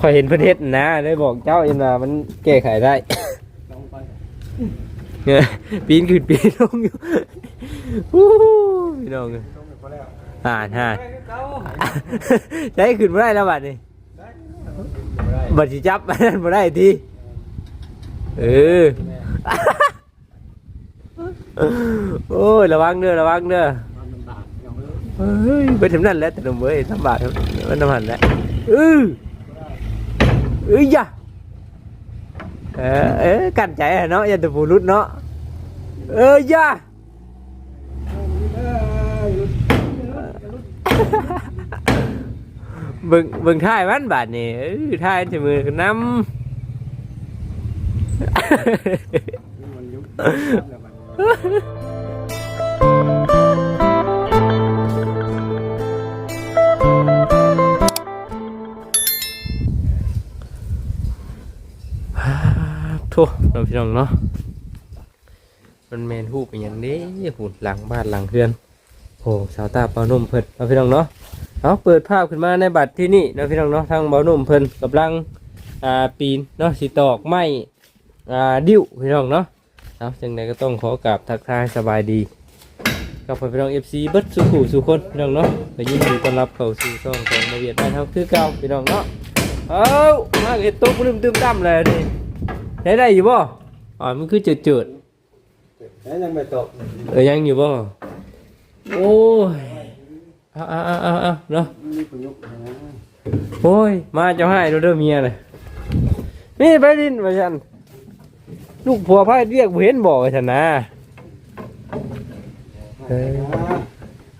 คอยเห็นประเทศนะได้บอกเจ้าเอ็นว่ามันแก้ไขได้ลงไปเนี่ยปีนขึ้นปีนลงอยู่ฮู้พี่น้องเอ้ยลงไปพอแล้วอ่านฮะไปเก้าใช้ขึ้นไม่ได้แล้วบัดนี้ได้ได้บัดสิจับอันนั้นบ่ได้ทีเออแม่โอ้ยระวังเด้อระวังเด้อความลำบากอย่างเรื่องเฮ้ยไปถึงนั่นแล้วแต่นมเว้ยทำบาทมันทำหันแล้วเออ เอ้ยย่าเออเออกันใจเนาะย่าตัวผู้รุดเนาะเอออย่าเบิ่งเบิ่งท่ายมันบาดนี่ท่ายจะมือกันน้มันยุบแล้วมันำ พี่น้องเนาะมันแมนฮูบอย่างนี้หุ่นหลังบ้านหลังเรือนโอ้สาวตาเปานุ่มเพิ่นน้องพี่น้องเนาะเอาเปิดภาพขึ้นมาในบัตรที่นี่น้องพี่น้องเนาะทางเบานุ่มเพิ่นกำลังอ่าปีนเนาะสิตอกไม้อ่าดิ้วพี่น้องเนาะเอาจังใดก็ต้องขอกราบทักทายสบายดีกับพี่น้องเอฟซีเบิร์ดสุขุสุคนพี่น้องเนาะไปยินดีต้อนรับเข้าสู่ช่องของมาเวียดบ้านเฮาคือเก่าพี่น้องเนาะเอามาเห็ดโต๊ะปลื้มตื้มตั้มเลยนี่ ใช้ได้อยู่บ่อ๋อมันคือจืดจืดๆแล้วยังไม่ตกเออยังอยู่บ่โอ้ยเอาเอาเอาเอาเอาเนาะนี่คุณยุบนะโอ้ยมาเจ้าให้เราเด้อเมียเลยนี่ไปดินมาฉันลูกผัวพายเรียกบ่เห็นบอกฉันนะเออ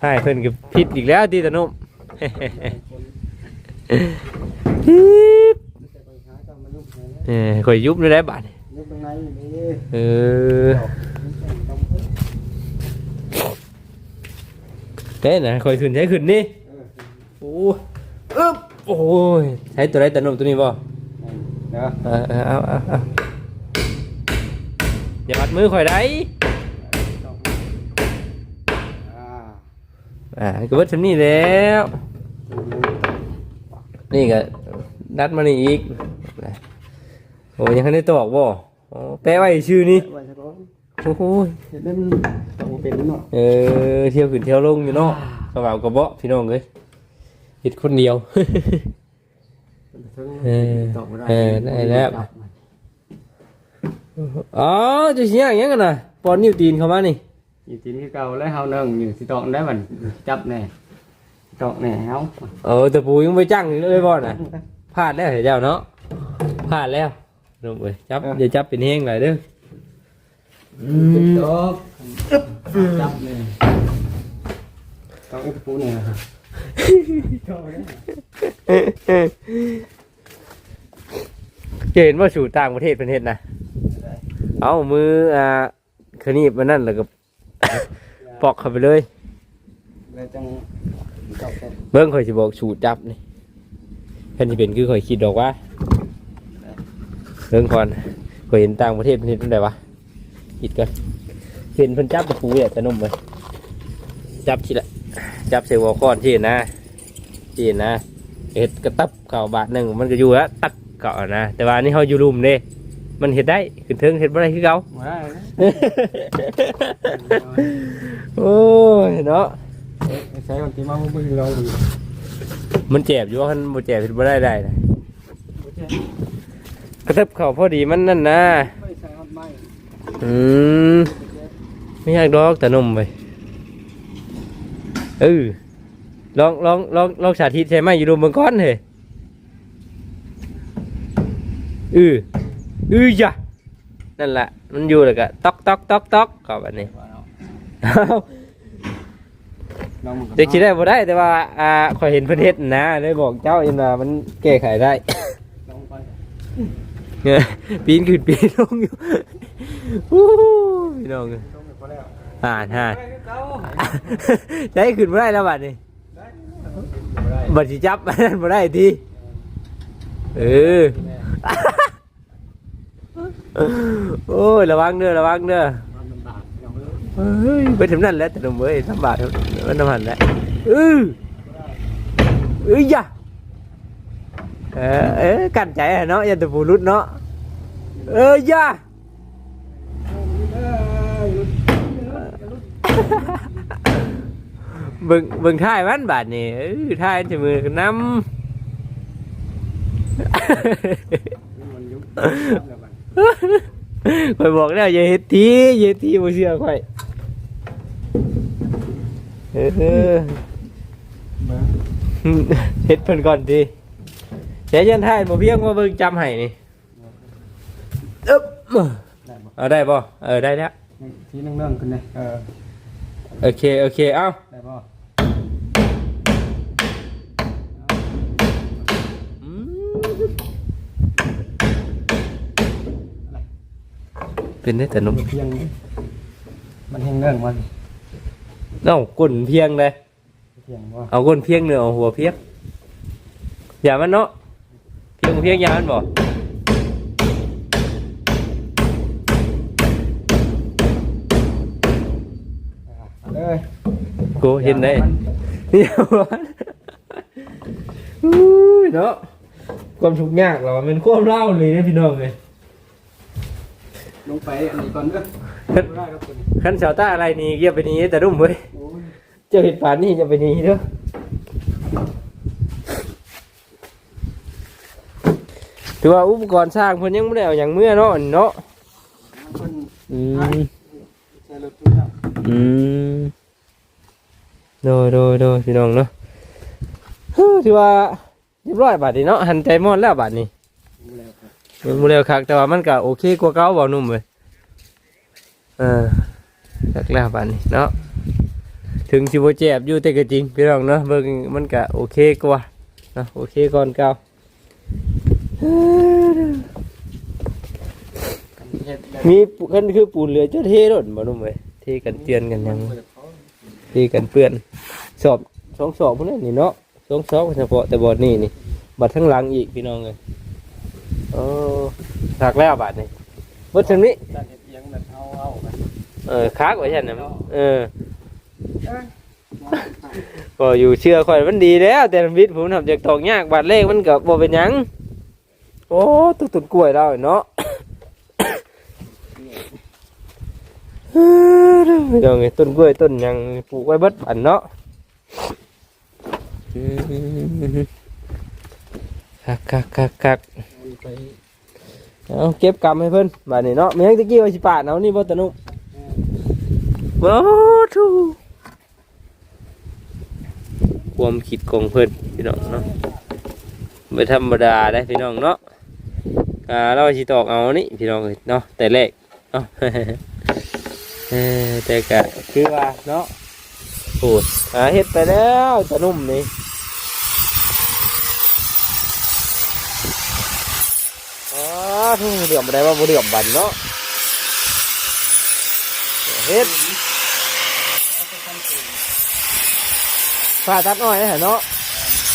ให้เพิ่นก็ผิดอีกแล้วตีตะนุ่ม ทิป จะไปหาก็มายุบนะ เออข่อยยุบได้ได้บาดนี่ยุบตรงไหนนี่เออเต้นะข่อยขึ้นใช้ขึ้นนี่โอ้อึ๊บโอ้ยใช้ตัวไรตัดนมตัวนี้บ่เดี๋ยวเออเออเอาเอาเอาอย่าปัดมือข่อยได้อ่าอ่าก็เบิดชำนี่แล้ว นี่ก็นัดมานี่อีก โอ้ยังคันได้ตอกบ่โอ้แปะไว้ชื่อนี่ไว้สักคนโอ้โหเห็นได้มันต้องเป็นเนาะเออเที่ยวขึ้นเที่ยวลงอยู่เนาะกระเป๋ากระเบาะพี่น้องเอ้ยเฮ็ดคนเดียว เออเออได้แล้ว อ๋อจะเสียอย่างยังกันน่ะปอนนิ้วตีนเข้ามานี่อยู่ที่นี่เก่าแล้วเฮานั่งอยู่ที่ตอกได้มันจับแน่ตอกแน่เฮาเออแต่ปูยังไม่จังเลยบ่น่ะพลาดแล้วเหรอเจ้าเนาะพลาดแล้ว ลงไปจับอย่าจับเป็นแห้งหลายเด้ออืมตอกจับเลยตอกไอ้ปูเนี่ยครับตอกได้จะเห็นว่าสู่ต่างประเทศประเทศนะเอามืออ่าขนีบมันนั่นแล้วก็ปอกเข้าไปเลยเลยจังตอกแค่เบิ้งข่อยสิบอกสูตรจับนี่แค่ที่เป็นคือข่อยคิดดอกว่า เรื่องก่อนข่อยเห็นต่างประเทศประเทศเป็นไงวะคิดก่อนเห็นเพิ่นจับตะปูเนี่ยแต่นุ่มเลยจับทีละจับใส่หัวก้อนที่นะที่นะเห็ดกระตับเก่าบาทหนึ่งมันก็อยู่แล้วตักเก่านะแต่ว่าอันนี่เขาอยู่รุมเด้มันเห็ดได้ขึ้นเทิงเห็ดบ่ได้คือเก่ามาได้นะโอ้ยเนาะใช้คนที่มาบุ้งลองดูมันเจ็บอยู่ว่ามันบ่เจ็บเห็ดบ่ได้ได้นะ กระตับเข่าพอดีมันนั่นนะไม่ใช่ฮอตไม่อืมไม่อยากดอกแต่นมไปเออลองลองลองลองสาธิตใช่ไหมอยู่ดูเมืองก้อนเฮ้ยเออเออจ้ะนั่นแหละมันอยู่แล้วก็ตอกตอกตอกตอกก็แบบนี้เอ้าเด็กคิดได้บ่ได้แต่ว่าอ่าคอยเห็นประเทศนะได้บอกเจ้าเอ็นว่ามันแก้ไขได้ลองไป เนี่ยปีนขึ้นปีนลงอยู่ฮู้พี่น้องอ่านฮะไปเก้าใช้ขึ้นไม่ได้แล้วบัดนี้บัดสิจับอันนั้นบ่ได้ทีเออโอ้ยระวังเด้อระวังเด้อความลำบากอย่างเรื่อเฮ้ยไปถึงนั่นแล้วแต่หนุ่มเอ้ยทำบาปมันน้ำหันแล้วเออเอ้ยย่า เอเออเออกันใจอะเนาะอย่าแตะปูรุดเนาะเออย่าเอ้ยรุดเบิ่งเบิ่งท่ายมันบาดนี่เออท่ายจะมือกันน้มันยุบำข่อยบอกแล้วอย่าเฮ็ดทีอย่าเฮ็ดทีบ่เชื่อข่อยเออมาเฮ็ดเพิ่นก่อนที เดี๋ยวยันท่ายบ่เพียงว่าเบิ่งจำให้นี่อึ๊บได้บ่เอาได้บ่เออได้แล้วทีนึงเรื่องขึ้นเลยเออโอเคโอเคเอ้าได้บ่อืมเป็นได้แต่นมเพียงมันแห้งเรื่องมันเอ้าก้นเพียงเลยเพียงบ่เอาก้นเพียงเนื้อเอาหัวเพียงอย่ามันเนาะ เพียงเพียงอยามันบ่เอาเลยกูเห็นได้เดี๋ยวมันอุ้ยเนาะความทุกข์ยากเราเป็นความเล่าเลยนะพี่น้องเลยลงไปอันนี้ก่อนเด้อขั้นได้ครับคุณขั้นชาวต้าอะไรนี่เกียบไปนี้แต่รุ่มเว้ยโอ้ยเจ้าเห็ดป่านนี่จะไปนี้เด้อ ถือว่าอุปกรณ์สร้างเพิ่นยังไม่ได้เอาอย่างเมื่อเนาะอันเนาะเพิ่นอืมใส่รถตู้แล้วอืมโดยโดยโดยพี่น้องเนาะฮ้ถือว่าเรียบร้อยบาดนี้เนาะหันใจมอนแล้วบาดนี้ดูแล้วครับมันบ่เร็วคักแต่ว่ามันก็โอเคกว่าเก่าบ่หนุ่มเว้ยเออคักแล้วบาดนี้เนาะถึงสิบ่เจ็บอยู่แต่ก็จริงพี่น้องเนาะเบิ่งมันก็โอเคกว่าเนาะโอเคก่อนเก่า มีปูคันคือปูนเหลือจะเทรถบ่หนุ่มเว้ยเทกันเตือนกันยังเทกันเปื้อนสอบสองสอบพวกนั้นนี่เนาะสองสอบเฉพาะแต่บอดนี่นี่บัดทั้งหลังอีกพี่น้องเลยโอ้ถักแล้วบาดนี่บดชนนี้จัดเฮ็ดเอียงแบบเออค้ากไว้ฉันนะเออเอ้ยมาก็อยู่เชื่อข่อยมันดีแล้ว แต่วิทย์ผมทำจากตอกยากบาดเลขมันก็บ่เป็นยัง โอ้ตุกตุนกล้วยเราเนาะพี่น้องเอ้ยต้นกล้วยต้นหยังปลูกไว้เบิดบันเนาะอืมคักคักคักคักเอาไปเอาเก็บกำให้เพิ่นบาดนี้เนาะมีหยังตะกี้ไว้สิปาดเอานี่บ่ตะนุบ่ทูความคิดของเพิ่นพี่น้องเนาะไม่ธรรมดาได้พี่น้องเนาะ อ่าเราสิตอกเอานี่พี่น้องเอ้ยเนาะแต่แรกเนาะแต่ก็คือว่าเนาะโอ้ยอ่าเฮ็ดไปแล้วตะนุ่มนี่อ๋อทุ่งเดือมบ่ได้ว่าบ่เดือมบันเนาะเฮ็ดผ่าตัดอ้อยได้เหรอเนาะ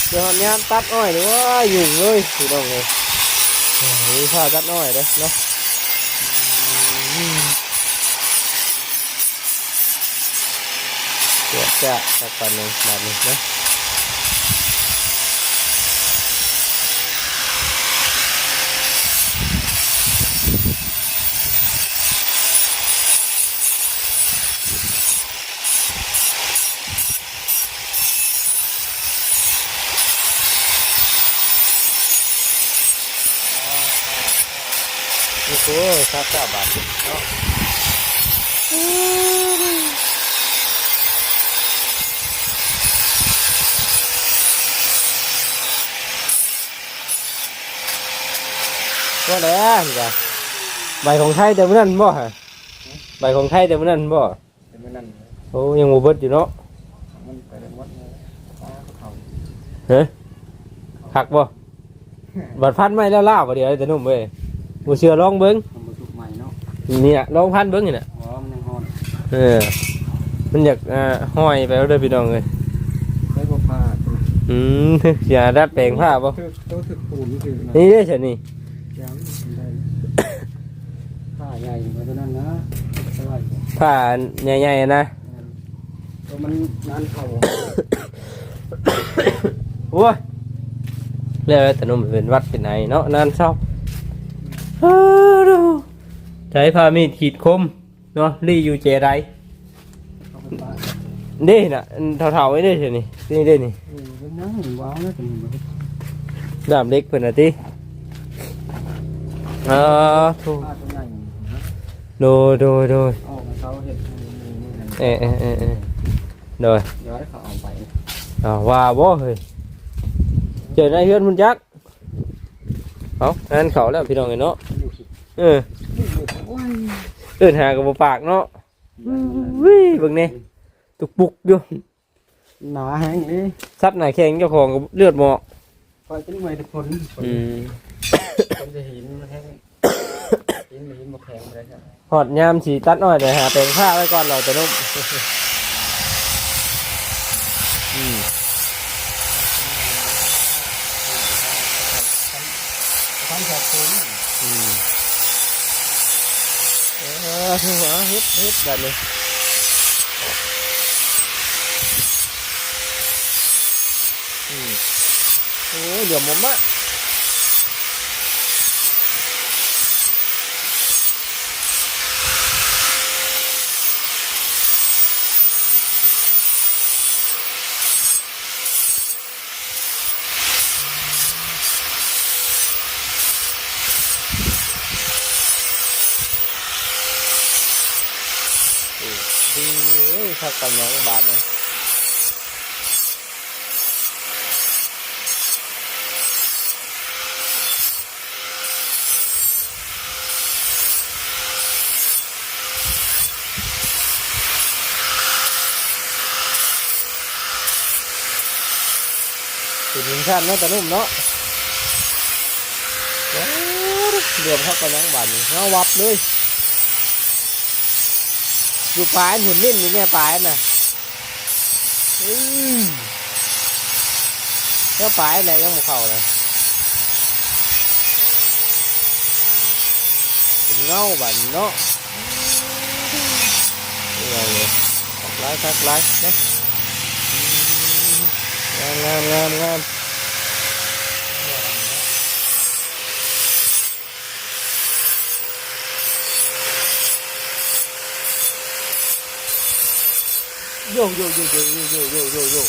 เดี๋ยวงานตัดอ้อยนี่ว่ายุ่งเลยพี่น้องเลย นี่ผ้าตัดน้อยเลยเนาะเดี๋ยวจะสักปันหนึ่งแบบนี้นะโอ้ โหสักกะบาทเนาะก็แล้วนี่จ้ะใบของไทยแต่เมื่อนั้นบ่ฮะใบของไทยแต่เมื่อนั้นบ่แต่มื้อนั้นโอ้ยังบ่เบิดอยู่เนาะมันไปได้หมดเลยฟ้าเขาเฮ้หักบ่บัดพันไม่แล้วล่าวบ่เดี๋ยวแต่นุ่มเว้ยบ่เชื่อลองเบิ่ง ทำมาสุกใหม่เนาะเนี่ยลองพันเบิ่งนี่น่ะหอมในฮอนเออมันอยากอ่าห้อยไปแล้วเด้อพี่น้องเอ้ยได้บ่พลาดอืมอย่าดัดแปลงผ้าบ่คือตัวถึกปูนคือนะนี่เด้อฉันนี่ยังได้ผ้าใหญ่มาตัวนั้นนะสบายกว่าผ้าใหญ่ๆนะตัวมันนานเข่าโอ้ยเรียกว่าแต่นุ่มเป็นวัดเป็นไอเนาะนานเศร้าอ้าวดู ใช้ผ้ามีดขีดคมเนาะรีอยู่เจไรนี่น่ะเท่าๆไว้ได้เฉยนี่นี่ได้นี่ดามเล็กเพิ่นน่ะติอ่าโดยโดยโดยเอ๊ะเอ๊ะเอ๊ะโดยอ่าว่าบ่เฮ้ยเจอในเฮือนมันจักเอ้าอันเขาแล้วพี่น้องไอ้เนาะเออ อิ้นหากับบ่ปากเนาะวิเบิ่งนี่ตุกปุกอยู่หนาแห้งนี่ซับหน้าแข้งเจ้าของก็เลือดหมอกคอยเป็นไว้ทุกคนอืมคนจะเห็นมันแห้งเห็นมันเห็นมันแข็งอะไรใช่ไหมหอดยามสีตัดอ้อยเดี๋ยวหาแปลงผ้าไว้ก่อนเราจะนุ่มอืมทำจากคนอืมเออ หัวเฮ็ดเฮ็ดแบบนี้อืมโอ้เดี๋ยวผมาดี เอ้ยถ้กำลังบาดเลยติดหินชันเนาะแต่นุ่มเนาะเดือดเขากำลังบาดนี่เงาวับเลย ดูปลายหุ่นนิ่มนี่แม่ปลายน่ะอืมแล้วปลายไหนยังไม่เข้าเลยเป็นเงาบันเนาะนี่ไงเลยทักไล่ทักไล่นะอืมงามงามงาม โยกโยกโยกโยกโยกโยกโยกโยกโยก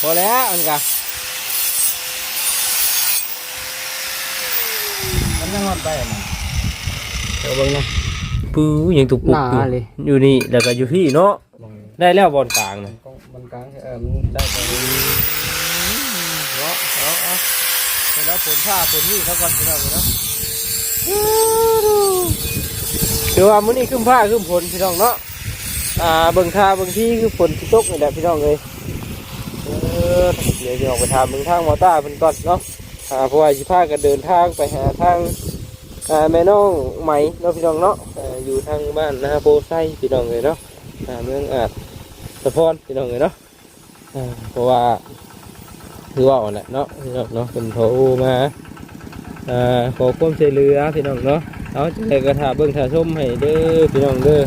พอแล้วอันกะมันยังรอดไปอะมันเดี๋ยวเบิ่งนะปื้อยังตุกปุกอยู่หนาเลย อยู่นี่แล้วก็อยู่พี่เนาะลองได้แล้วบอลกลางนะมันกลางเออมันได้ไปเนาะเอาเอาเสร็จแล้วผลผ้าผลนี่เขาก่อนพี่น้องเนาะ เดี๋ยวว่ามื้อนี้ขึ้นผ้าขึ้นผลพี่น้องเนาะอ่าเบิ่งทาเบิ่งที่คือฝนที่ตกนี่แหละพี่น้องเลยเออเดี๋ยวจะออกไปถามเบิ่งทางมอต้าเพิ่นก่อนเนาะอ่าเพราะว่าสิพากันเดินทางไปหาทางอ่าแม่น้องไหมเนาะพี่น้องเนาะอ่าอยู่ทางบ้านนาโพไซพี่น้องเลยเนาะอ่าเมืองอาจสะพอนพี่น้องเลยเนาะอ่าเพราะว่าคือว่าแหละเนาะพี่น้องเนาะเป็นโทรมาอ่าขอความช่วยเหลือพี่น้องเนาะ เอาจะได้กระถาเบิ้งถ่าชมให้เด้อพี่น้องเด้อ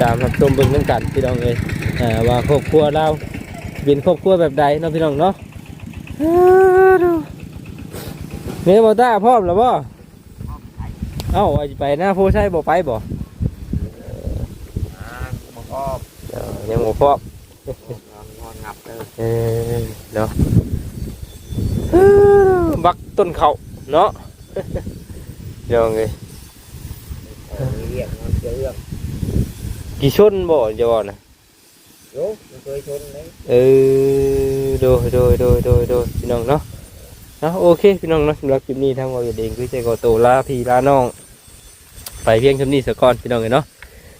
ตามรับชมเบิ้งน้ำกันพี่น้องเลยว่าครอบครัวเราเป็นครอบครัวแบบใดเนาะพี่น้องเนาะอ้าวดูเมย์บอต้าพร้อมแล้วบ่เอ้าไปหน้าโพใช่บ่ไปบ่ยังบ่พร้อมงอนงับเลยเนาะบักต้นเขาเนาะเดี๋ย เรียกมันเรียกกี่ชนบ่จะบ่นะโยมันเคยชนเลยเออโดยโดยโดยโดยโดยพี่น้องเนาะเนาะโอเคพี่น้องเนาะสำหรับคลิปนี้ทางเราเองคือใจก็โตลาพี่ลาน้อง ไปเพียงเท่านี้สก่อนพี่น้องเลยเนาะ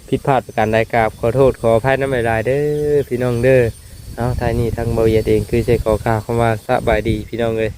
ผิดพลาดประการใดกราบขอโทษขออภัยน้ำลายๆเด้อพี่น้องเด้อเอาท้ายนี้ทางเบาเอียดเองคือใจขอกล่าวคำว่าสบายดีพี่น้องเลย